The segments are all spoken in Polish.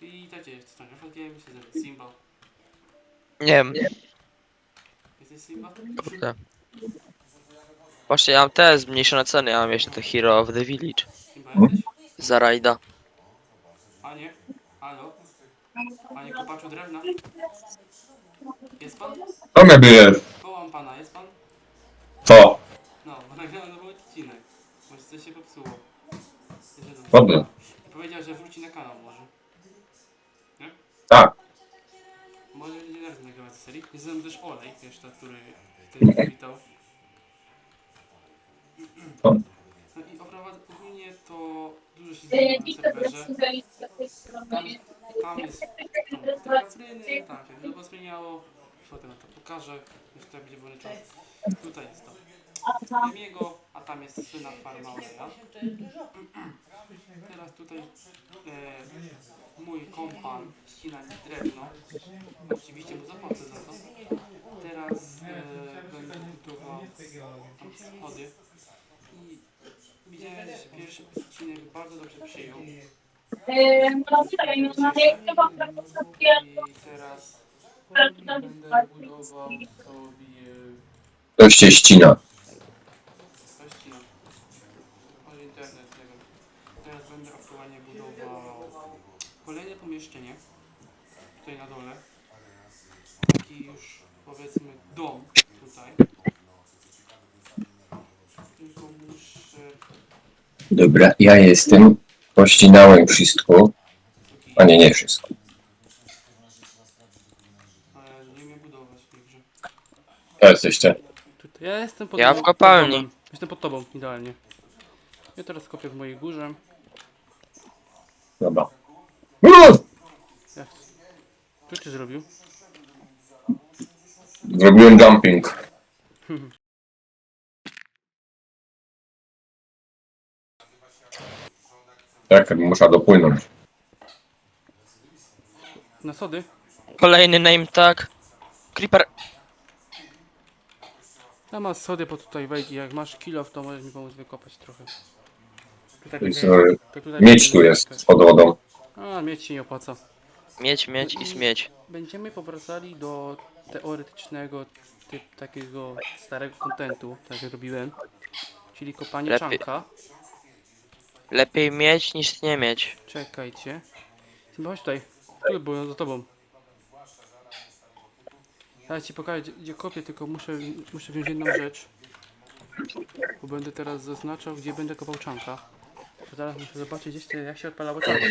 I tak jest, stanie Frankiem, myślę, że Simba. Nie wiem. Jesteś Simba? Kurde. Właśnie ja mam te zmniejszone ceny, ja mam jeszcze te Hero of the Village. Simba jesteś? Za rajda. Panie? Halo? Panie kopaczu drewna? Jest pan? Co mnie bijesz? Wołam pana, jest pan? Co? No, bo nagrałem nowy odcinek. Może coś się popsuło. Jeszcze dobrze. Dobrze. I powiedział, że wróci na kanał. Tak. Może nie rady nagrywać serii. Jest ze mną też Olej jeszcze, który wtedy powitał. O. No i oprawa- ogólnie to dużo się zmieniło na serwerze. Tam, tam jest tam temperatury, tak, jak długo zmieniało. Potem to pokażę. Jeszcze tak będzie wolny czas. Tutaj jest to. Jego, a tam jest syna farma Oleja. Teraz tutaj e, mój kompan ścina drewno. Oczywiście mu zapłacę za to. Teraz e, będę budował tam schody. I widziałem, że pierwszy odcinek bardzo dobrze przyjął. I teraz będę budował sobie To się ścina. Właśnie, może internet, nie wiem. Teraz będę aktualnie budował kolejne pomieszczenie, tutaj na dole. Taki już powiedzmy dom tutaj. Tylko muszę Dobra, ja jestem. Pościnałem wszystko. A nie, nie wszystko. ale nie umiem budować w tej grze. Ja jesteście. Tutaj, ja jestem pod Ja w kopalni. tobą. Jestem pod tobą, idealnie. Ja teraz kopię w mojej górze. Dobra. Jak... Co ty zrobił? Zrobiłem jumping. Tak, muszę dopłynąć. Na sody? Kolejny name tag. Creeper. Ja masz sody, bo tutaj wejdź. Jak masz kilo, to możesz mi pomóc wykopać trochę. Będzie- e, tak tutaj Miedź tu jest pod wodą. A, miedź się nie opłaca. Mieć, mieć i śmieć. Będziemy powracali do teoretycznego, ty, takiego starego kontentu, tak jak robiłem. Czyli kopanie Lepiej. czanka. Lepiej mieć niż nie mieć. Czekajcie. Chyba chodź tutaj. Tu byłem za tobą. Ja ci pokażę gdzie, gdzie kopię, tylko muszę, muszę wziąć jedną rzecz. Bo będę teraz zaznaczał, gdzie będę kopał czanka. To teraz muszę zobaczyć, gdzieś jak się odpalało czanka.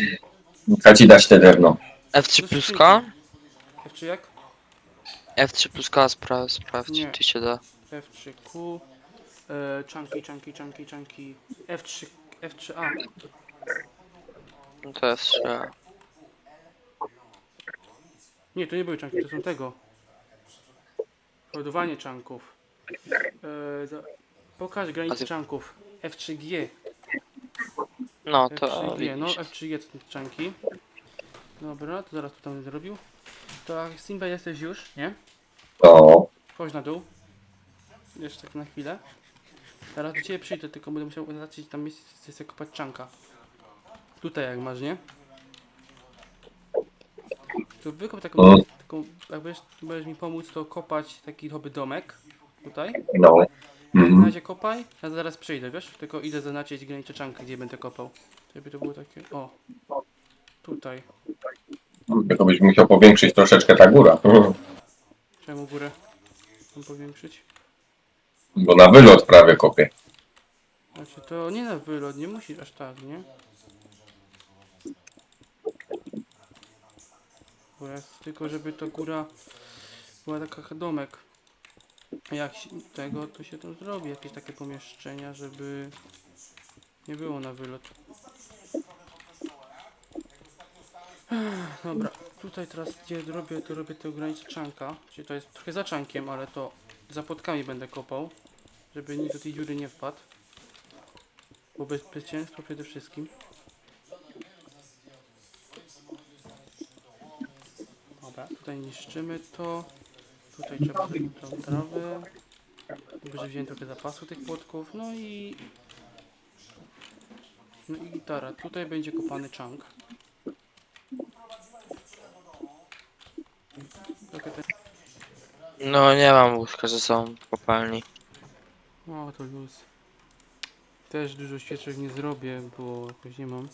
Chcę ci dać te drewno. F3 plus K? F3 jak? F3 plus K spra sprawdź, Nie. czy się da. F3Q. E, czanki, czanki, czanki, czanki. F3, F3A. No to F3. Nie, to nie były czanki, to są tego. Ładowanie czanków. E, za, pokaż granicę ty- czanków. F3G. No to F3G, no widzisz. F3G to są te czanki. Dobra, to zaraz tu tam będę robił. To jak Simba jesteś już, nie? To. Chodź na dół. Jeszcze tak na chwilę. Teraz do ciebie przyjdę, tylko będę musiał zacząć tam miejsce sobie kopać czanka. Tutaj jak masz, nie? To wykop taką, O. taką jak będziesz, będziesz mi pomóc, to kopać taki hobby domek. Tutaj. No. Na Mhm. razie kopaj, ja zaraz przyjdę, wiesz? Tylko idę zaznaczyć granicze czankę, gdzie będę kopał. Żeby to było takie, o. Tutaj. Tylko byś musiał powiększyć troszeczkę ta góra. Czemu górę? Mam powiększyć? Bo na wylot prawie kopię. Znaczy to nie na wylot, nie musisz aż tak, nie? Bo ja tylko żeby ta góra była taka domek. Jak tego to się tam zrobi, jakieś takie pomieszczenia, żeby nie było na wylot. Dobra, tutaj teraz gdzie robię, to robię te granice czanka, czyli to jest trochę za czankiem, ale to za płotkami będę kopał, żeby nikt do tej dziury nie wpadł. Bo bez, bezpieczeństwo przede wszystkim. Dobra, tutaj niszczymy to. Tutaj trzeba tą trawę. Dobrze wziąłem trochę zapasu tych płotków. No i... No i gitara. Tutaj będzie kopany chunk. trochę. No nie mam łóżka ze sobą w kopalni. O, to luz. Też dużo świeczek nie zrobię, bo jakoś nie mam.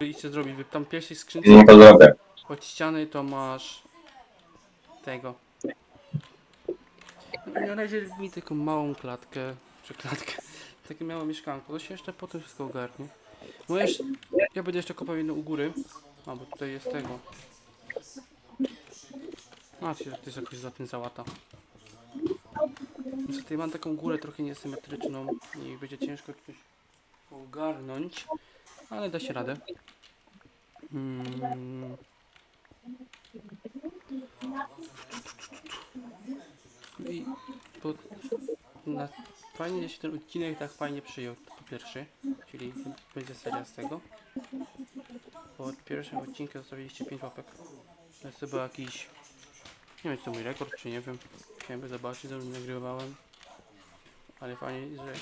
Idźcie zrobić, wy tam pierwszej skrzynce No to zrobię. Od ściany to masz tego. No na razie mi taką małą klatkę, czy klatkę, takie małe mieszkanko, to się jeszcze potem wszystko ogarnie. No jeszcze, ja będę jeszcze kopał jedno u góry, a bo tutaj jest tego. A, to jest jakoś za tym załata. Niestety mam taką górę trochę niesymetryczną i będzie ciężko coś ogarnąć, ale da się radę. Mm. I po, na, fajnie, się ten odcinek tak fajnie przyjął, po pierwsze, czyli będzie seria z tego. Po pierwszym odcinku zostawiliście 5 łapek. To jest chyba jakiś, nie wiem czy to mój rekord, czy nie wiem. Chciałem zobaczyć, co nagrywałem. Ale fajnie, że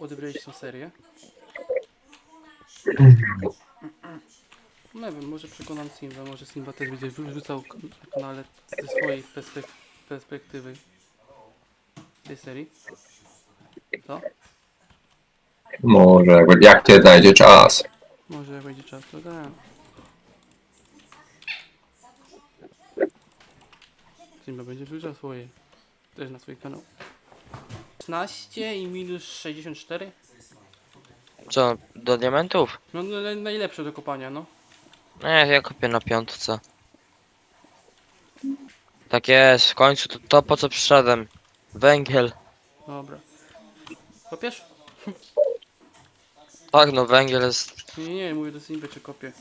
odebraliście tą serię. Nie wiem, może przekonam Simba, może Simba też będzie wrzucał k- na kanale ze swojej perspek perspektywy tej serii. Co? Może jak- jak ty znajdzie czas. Może jak będzie czas, to da. Simba będzie wrzucał swoje, też na swój kanał. 16 i minus 64? Co, do diamentów? No na- najlepsze do kopania, no. Nie, ja kopię na piątce. Tak jest, w końcu to, to po co przyszedłem. Węgiel. Dobra. Kopiesz? Tak no, węgiel jest... Nie, nie, mówię do Simby czy kopię.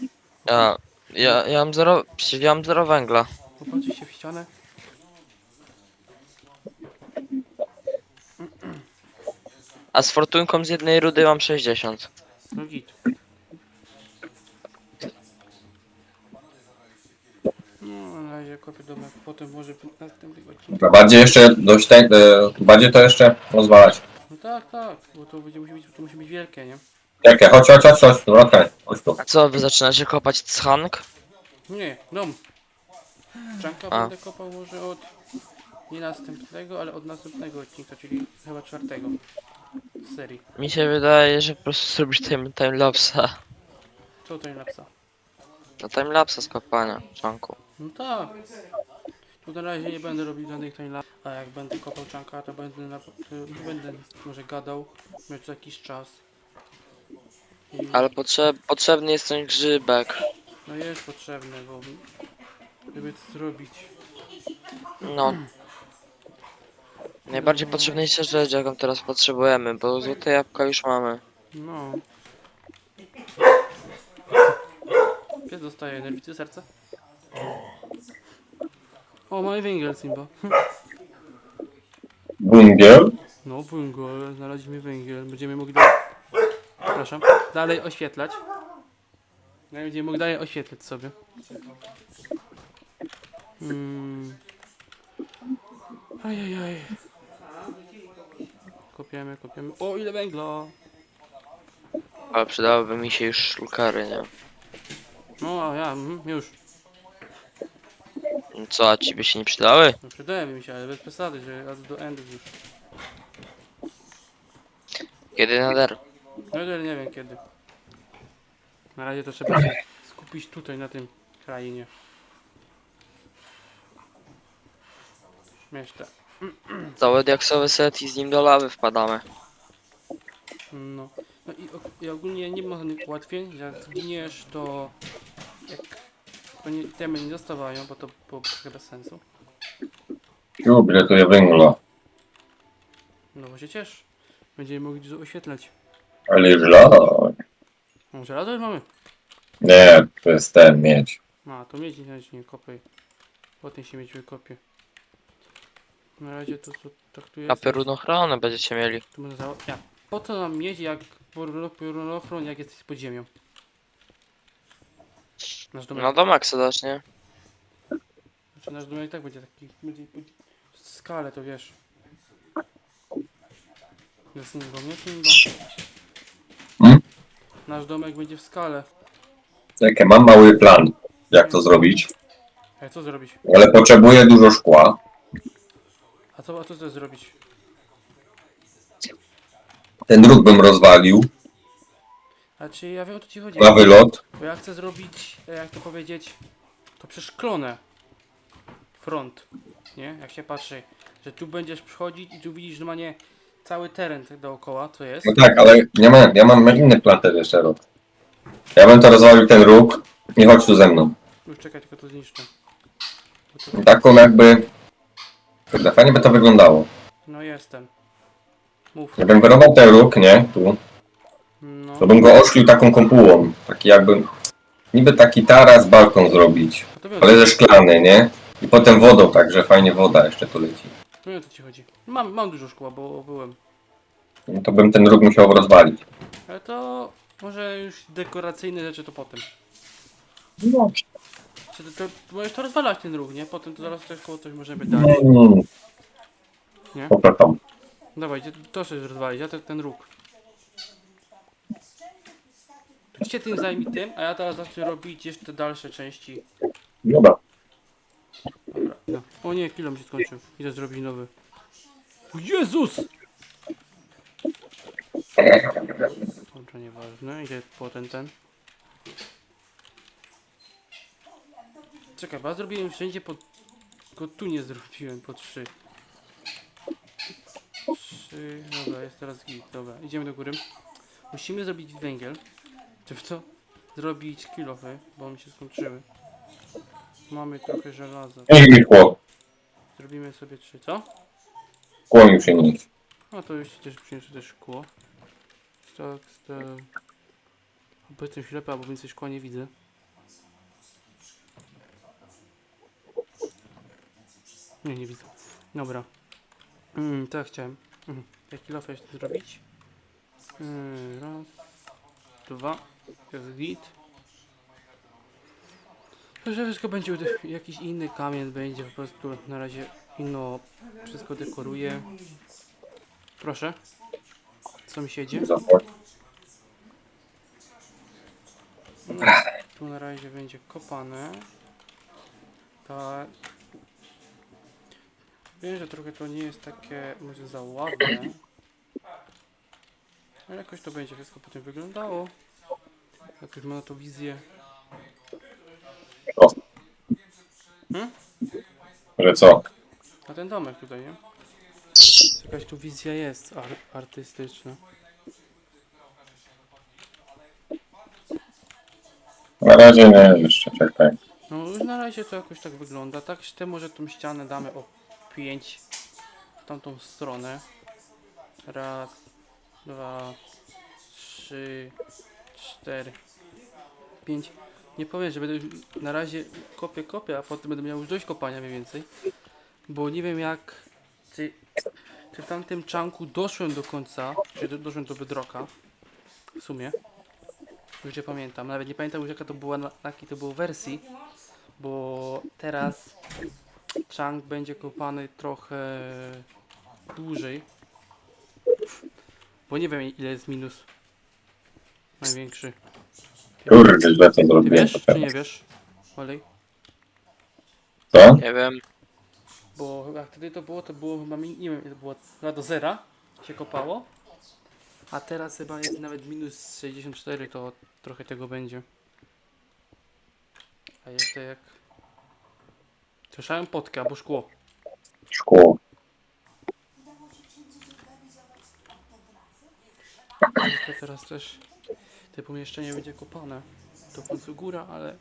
Ja, ja, ja mam zero... Ja mam zero węgla. Popatrzcie się w ścianę. A z fortunką z jednej rudy mam 60. No git. Razie kopię domek, potem może w następnym odcinku. Dobra, Bardziej jeszcze dość te, e, bardziej to jeszcze rozwalać. No tak, tak, bo to będzie musi być, to musi być wielkie, nie? Jakie? Chodź, chodź, chodź, chodź, okej, chodź tu. A co, wy zaczynacie kopać chank? Nie, dom. Czanka A. będę kopał może od nie następnego, ale od następnego odcinka, czyli chyba czwartego z serii. Mi się wydaje, że po prostu zrobisz time, timelapsa. Co to jest napsa? No timelapsa z kopania, czanku. No tak. Tu na razie nie będę robił żadnych timelapse, a jak będę kopał czanka, to będę, na, to będę może gadał, mieć co jakiś czas. I, Ale potrzeb, potrzebny jest ten grzybek. No jest potrzebne, bo żeby to zrobić. No. Najbardziej potrzebniejsza rzecz, jaką teraz potrzebujemy, bo złote jabłka już mamy. No. Pies dostaje energii, Ty serce. O, mamy węgiel, Simba. Bungiel? No, węgiel, znaleźliśmy węgiel. Będziemy mogli... Przepraszam. Dalej oświetlać. No, Będziemy mogli dalej oświetlać sobie. Hmm. Ajajaj. Kopiemy, kopiemy. O, ile węgla! Ale przydałyby mi się już szulkary, nie? No, a ja, mhm, już. Co, a ci by się nie przydały? No, przydaje mi się, ale bez przesady, że aż do endu już. Kiedy nader? No ale nie wiem kiedy. Na razie to trzeba się skupić tutaj na tym krainie. Śmieszne. Cały diaksowy set i z nim do lawy wpadamy. No. No i, og- i ogólnie nie ma żadnych ułatwień, jak zginiesz to jak to nie, temy nie dostawają, bo to było trochę bez sensu. Ciu, biletuję węgla. No bo się ciesz. Będziemy mogli dużo oświetlać. Ale źle. No żelazo już mamy. Nie, to jest ten mieć. A, to miedź nie, nie kopaj. Potem się mieć wykopie. Na razie to co tak tu A jest. piorunochronę będziecie mieli. To może za... ja. Po co nam mieć jak pornochron, jak jesteś pod ziemią? Nasz domek, No do maksa dasz, nie? znaczy nasz domek i tak będzie taki, będzie pod skalę, to wiesz. Ze Simbą, nie Simba? Hmm? Nasz domek będzie w skale. Jakie mam mały plan. jak to zrobić, Ale co zrobić? ale potrzebuję dużo szkła. A co, a co chcesz zrobić? Ten druk bym rozwalił A czy ja wiem o co ci chodzi? na wylot. Bo ja chcę zrobić, e, jak to powiedzieć, to przeszklone front, nie? Jak się patrzy, że tu będziesz przychodzić i tu widzisz normalnie cały teren tak dookoła, co jest. No tak, ale ja mam, ja mam inny plan też jeszcze rok. Ja bym to rozwalił ten róg. Nie chodź tu ze mną. Już czekaj, tylko to zniszczę. Bo to, Taką jakby... Kurde, fajnie by to wyglądało. no jestem. Mów. Jakbym wyrwał ten róg, nie? Tu. No, To bym go oszklił taką kopułą. Taki jakby... Niby taki taras, balkon zrobić. no to wiem, Ale ze szklany, nie? I potem wodą, tak, że fajnie woda jeszcze tu leci. no wiem o co ci chodzi. Mam, mam dużo szkła, bo byłem. No to bym ten róg musiał rozwalić. Ale to może już dekoracyjne rzeczy to potem. No. Czy to, to, możesz to rozwalać ten ruch, nie? Potem to zaraz też koło coś możemy dać. Mm. Nie? Popratam. Dawaj, gdzie- to chcesz rozwalić, ja ten, ten róg. To Ty się tym zajmij tym, a ja teraz zacznę robić jeszcze dalsze części. Dobra. Dobra. No. O nie, chwilę mi się skończył. Idę zrobić nowy. O Jezus! Dobra, nieważne. Idę po ten, ten. Czekaj, bo ja zrobiłem wszędzie po... Tylko tu nie zrobiłem po trzy. Trzy... Dobra, jest teraz git. Dobra, idziemy do góry. Musimy zrobić węgiel. Czy w co? Zrobić kilofy, bo mi się skończyły. Mamy trochę żelaza. Niech mi szkło. Zrobimy sobie trzy, co? Szkło mi przynieść. No to już ci też przyniosę też szkło. Tak, tak. Powiedzmy ślepy, albo więcej szkła nie widzę. Nie, nie widzę. Dobra. Mm, tak chciałem. Mhm. Jaki lofę jeszcze zrobić? Mm, raz, dwa. Jest git. Że wszystko będzie jakiś inny kamień będzie po prostu na razie inno wszystko dekoruje. Proszę. Co mi? Zobacz. No, tu na razie będzie kopane. Tak. Wiem, że trochę to nie jest takie może za ładne. Ale jakoś to będzie wszystko potem wyglądało. Jakoś ma na to wizję. O. Hmm? Że co? A ten domek tutaj, nie? Jakaś tu wizja jest ar artystyczna. Na razie nie, jeszcze czekaj. No już na razie to jakoś tak wygląda. Tak te może tą ścianę damy o 5 w tamtą stronę. Raz, dwa, trzy, cztery, pięć. Nie powiem, że będę już na razie kopię, kopię, a potem będę miał już dość kopania mniej więcej. Bo nie wiem jak czy, czy w tamtym czanku doszłem do końca, czy do, doszłem do wydroka. W sumie. Już nie pamiętam. Nawet nie pamiętam już jaka to była, na jakiej to było wersji. Bo teraz chunk będzie kopany trochę dłużej. Bo nie wiem ile jest minus. Największy. Kurde, źle to Ty zrobiłem. wiesz, czy nie wiesz? Olej. Co? Nie wiem. Bo jak wtedy to było, to było chyba, mi- nie wiem, ile to było chyba do zera się kopało. A teraz chyba jest nawet minus 64, to trochę tego będzie. A jeszcze jak... Słyszałem potkę albo szkło. Szkło. To teraz też te pomieszczenie będzie kopane. To w końcu góra, ale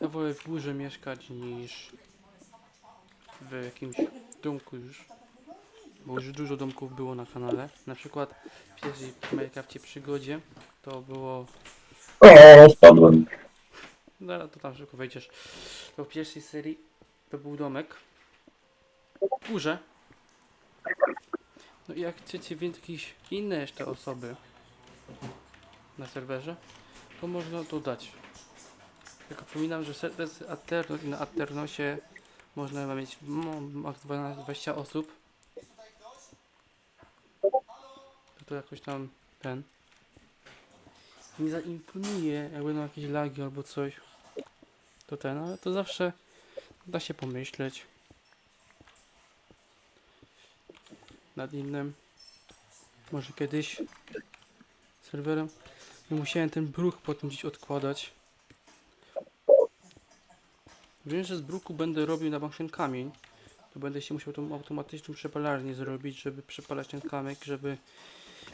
ja wolę w górze mieszkać niż w jakimś domku już. Bo już dużo domków było na kanale. Na przykład w pierwszej Minecrafcie przygodzie to było. O, spadłem. No to tam szybko wejdziesz. To w pierwszej serii to był domek. W górze. No i jak chcecie więcej jakieś inne jeszcze osoby na serwerze, to można dodać. Tylko przypominam, że serwer Aternos i na Aternosie można mieć no, max 12 20 osób. To, to jakoś tam ten. Nie zaimponuje, jak będą jakieś lagi albo coś. to ten, ale to zawsze da się pomyśleć nad innym. Może kiedyś serwerem. Musiałem ten bruch potem gdzieś odkładać. Wiem, że z bruku będę robił na bank ten kamień. To będę się musiał tą automatyczną przepalarnię zrobić, żeby przepalać ten kamyk, żeby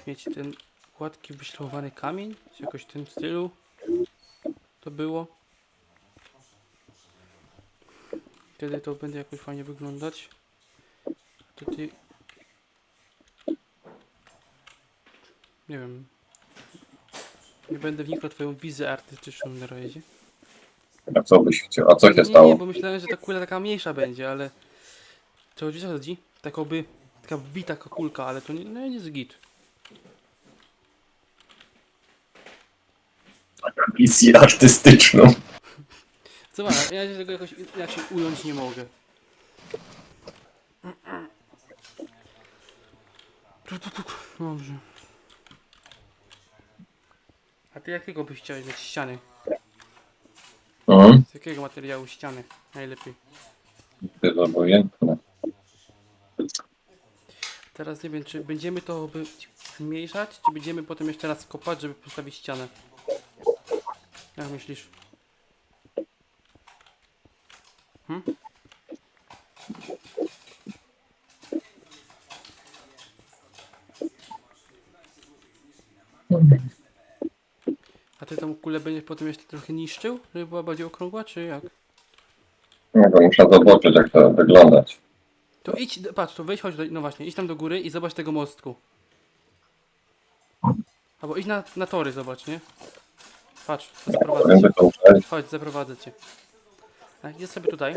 mieć ten gładki, wyślowany kamień, jakoś w tym stylu to było. Wtedy to będzie jakoś fajnie wyglądać. Ty... Nie wiem. Nie będę wnikał w twoją wizję artystyczną na razie. A co byś chciał? A co się Nie, nie, stało? bo myślałem, że ta kula taka mniejsza będzie, ale... Co o co chodzi? Takoby... Taka wbita kulka, ale to nie, no, nie jest git. Wizję artystyczną. Zobacz, ja się tego jakoś inaczej ująć nie mogę. Tu, tu, tu, tu. Dobrze. A ty jakiego byś chciał mieć ściany? Mhm. Z jakiego materiału ściany? Najlepiej. To jest obojętne. Teraz nie wiem, czy będziemy to by zmniejszać, czy będziemy potem jeszcze raz kopać, żeby postawić ścianę. Jak myślisz? Hmm? A ty tą kulę będziesz potem jeszcze trochę niszczył, żeby była bardziej okrągła, czy jak? No to muszę zobaczyć jak to wyglądać. To idź, patrz, to wejdź, chodź, do, no właśnie, idź tam do góry i zobacz tego mostku. Albo idź na, na tory, zobacz, nie? Patrz, to zaprowadzę cię. Chodź, zaprowadzę cię. A, Jest sobie tutaj.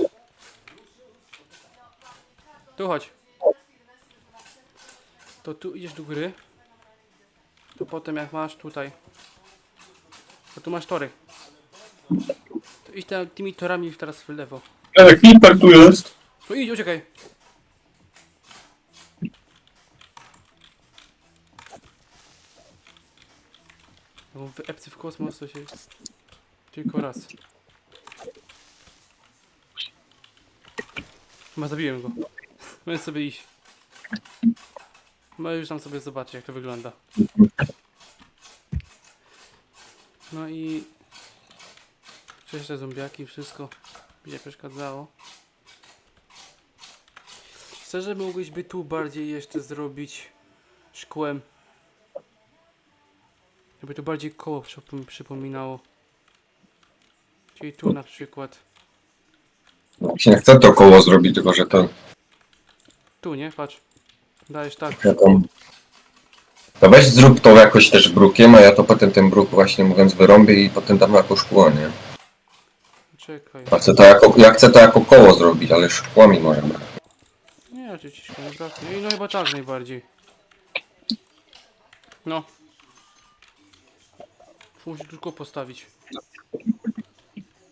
Tu chodź. To tu idziesz do góry. To potem jak masz tutaj. To tu masz tory. To idź tam, tymi torami teraz w lewo. E, Creeper tu jest. To idź, uciekaj. Bo w epcy w kosmos to się tylko raz. Chyba zabiłem go. Możesz sobie iść. No już tam sobie zobaczyć jak to wygląda. No i... Te zombiaki, wszystko będzie przeszkadzało. Szczerze mógłbyś by tu bardziej jeszcze zrobić szkłem. Żeby to bardziej koło przypom- przypominało. Czyli tu na przykład. Właśnie chcę to koło zrobić, tylko że to... Tu, nie? Patrz. Dajesz tak. Ja tam... To weź zrób to jakoś też brukiem, a ja to potem ten bruk właśnie mówiąc wyrąbię i potem dam jako szkło, nie? Czekaj. Ja chcę to jako, ja chcę to jako koło zrobić, ale szkłami może brać. Nie, oczywiście nie braknie. No chyba tak najbardziej. No. Muszę tylko postawić.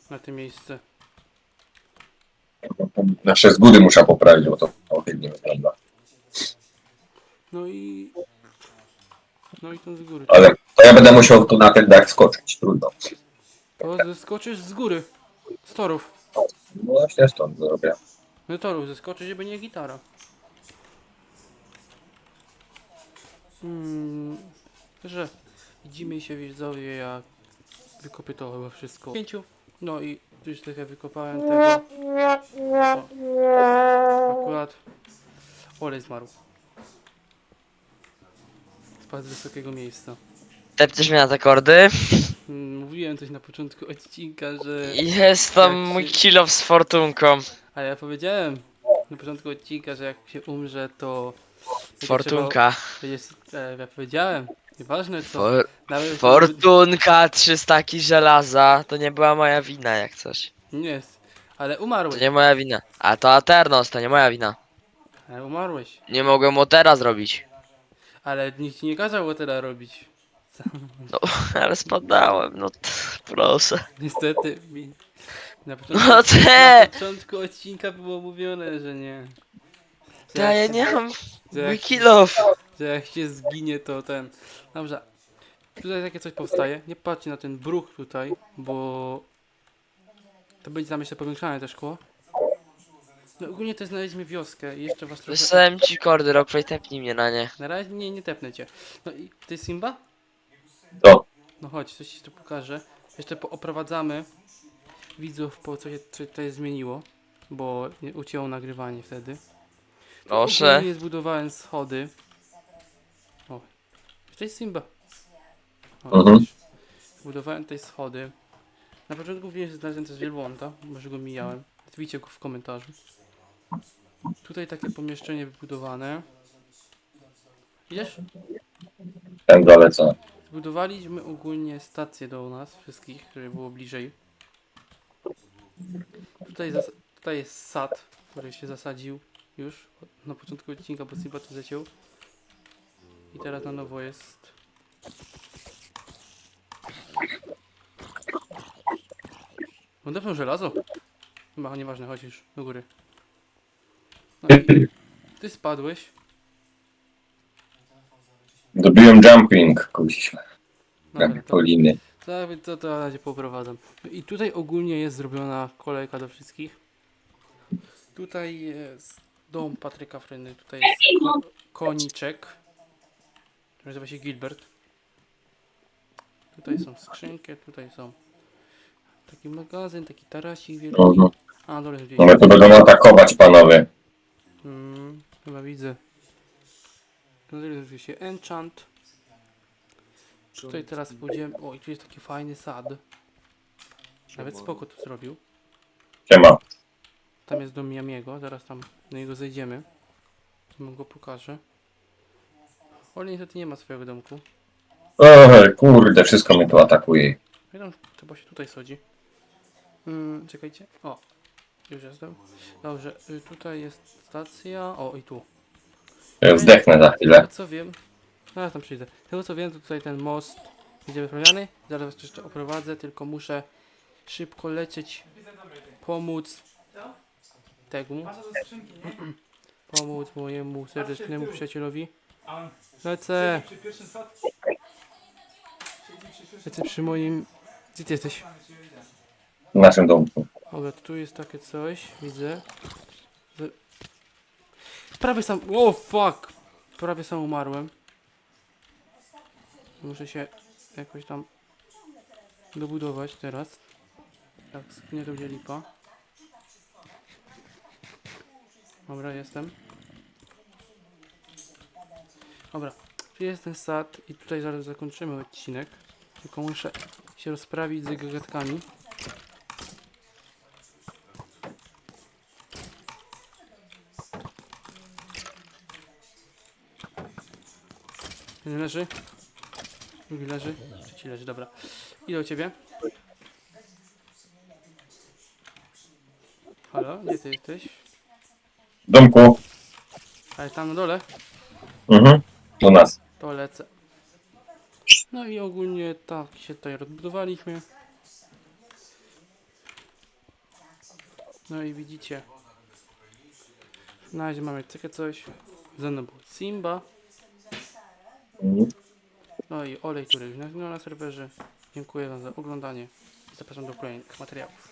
Na tym miejsce. Nasze z góry muszę poprawić, bo to ohydnie wygląda. No i... No i ten z góry. Ale to ja będę musiał tu na ten dach skoczyć, trudno. To zeskoczysz z góry. Z torów. No właśnie stąd zrobię. No torów zeskoczyć, żeby nie gitara. Hmm, że widzimy się widzowie, jak wykopię to chyba wszystko. Pięciu. No i już trochę wykopałem tego. O, akurat Olej zmarł. Spadł z wysokiego miejsca. Tepniesz mnie na te kordy? Hmm, Mówiłem coś na początku odcinka, że... Jest tam Jak mój się- kilo z fortunką. A ja powiedziałem na początku odcinka, że jak się umrze, to... będzie Fortunka. Trzeba, e, ja powiedziałem, nieważne co. For, Nawet fortunka, 300 ki żelaza. To nie była moja wina jak coś. Nie jest. Ale To umarłeś. nie moja wina. A to Aternos, to nie moja wina. Ale umarłeś. Nie mogłem Otera zrobić. Ale nikt ci nie kazał teraz robić. No, ale spadałem, no t, proszę. Niestety mi. Na początku, No na te! początku odcinka było mówione, że nie. Że Ja, ja jak- nie mam że jak, kilof. że jak się zginie, to ten. Dobrze. Tutaj takie coś powstaje. Nie patrzcie na ten bruch tutaj, bo To będzie tam jeszcze powiększane te szkło. No ogólnie to znaleźliśmy wioskę i jeszcze was trochę... Wysłałem ci kordy, Rockfrey, tepnij mnie na nie. Na razie nie, nie tepnę cię. No i ty jest Simba? To. No chodź, coś ci tu pokażę. Jeszcze pooprowadzamy widzów po co się co tutaj zmieniło, bo nie ucięło nagrywanie wtedy. Proszę. Nie zbudowałem schody. O, to jest Simba. O, Mhm. widzisz? Zbudowałem tutaj schody. Na początku wiem, że znalazłem też wielbłąda, może go mijałem. Widzicie go w komentarzu. Tutaj takie pomieszczenie wybudowane. Widzisz? Ten dole co? Zbudowaliśmy ogólnie stację do nas wszystkich, żeby było bliżej. Tutaj, tutaj jest sad, który się zasadził już na początku odcinka, bo Simba zleciał. I teraz na nowo jest. Odepnął żelazo? Chyba nieważne, chodź już do góry. No, ty spadłeś. Dobiłem jumping, kuźwa. Dobra, to- Trampoliny. Tak, więc to, to na razie poprowadzam. No I tutaj ogólnie jest zrobiona kolejka do wszystkich. Tutaj jest dom Patryka Fryny, tutaj jest ko koniczek. który Nazywa się Gilbert. Tutaj są skrzynki, tutaj są taki magazyn, taki tarasik wielki. Mhm. A, na dole gdzieś. No my to będą atakować panowie. Chyba widzę. Nazywa się Enchant. Tutaj teraz pójdziemy. O, i tu jest taki fajny sad. Nawet spoko to zrobił. Siema. Tam jest dom Yamiego, zaraz tam do niego zejdziemy. Wam go pokażę. Oli niestety nie ma swojego domku. Ej, kurde, wszystko mnie tu atakuje. Tam chyba się tutaj schodzi. Mm, czekajcie. O, już jestem. Dobrze, y, tutaj jest stacja. O, i tu. Ja Zdechnę za chwilę. co wiem, zaraz tam przyjdę. Z tego co wiem, to tutaj ten most będzie wyprawiany. Zaraz was jeszcze oprowadzę, tylko muszę szybko lecieć, pomóc temu, pomóc mojemu serdecznemu przyjacielowi. Lecę, lecę przy moim... Gdzie ty jesteś? W naszym domku. Dobra, tu jest takie coś, widzę. Prawie sam... O fuck! Prawie sam umarłem. Muszę się jakoś tam dobudować teraz. Tak, nie to będzie lipa. Dobra, jestem. Dobra, tu jest ten sad i tutaj zaraz zakończymy odcinek. Tylko muszę się rozprawić z gagatkami. Jeden leży. Drugi leży. Trzeci leży, dobra. Idę do ciebie. Halo, gdzie ty jesteś? Domku. Ale tam na dole? Mhm. Do nas. To lecę. No i ogólnie tak się tutaj rozbudowaliśmy. No i widzicie. Na razie mamy takie coś. Ze mną był Simba. No i olej, który na, na serwerze. Dziękuję wam za oglądanie. Zapraszam do kolejnych materiałów.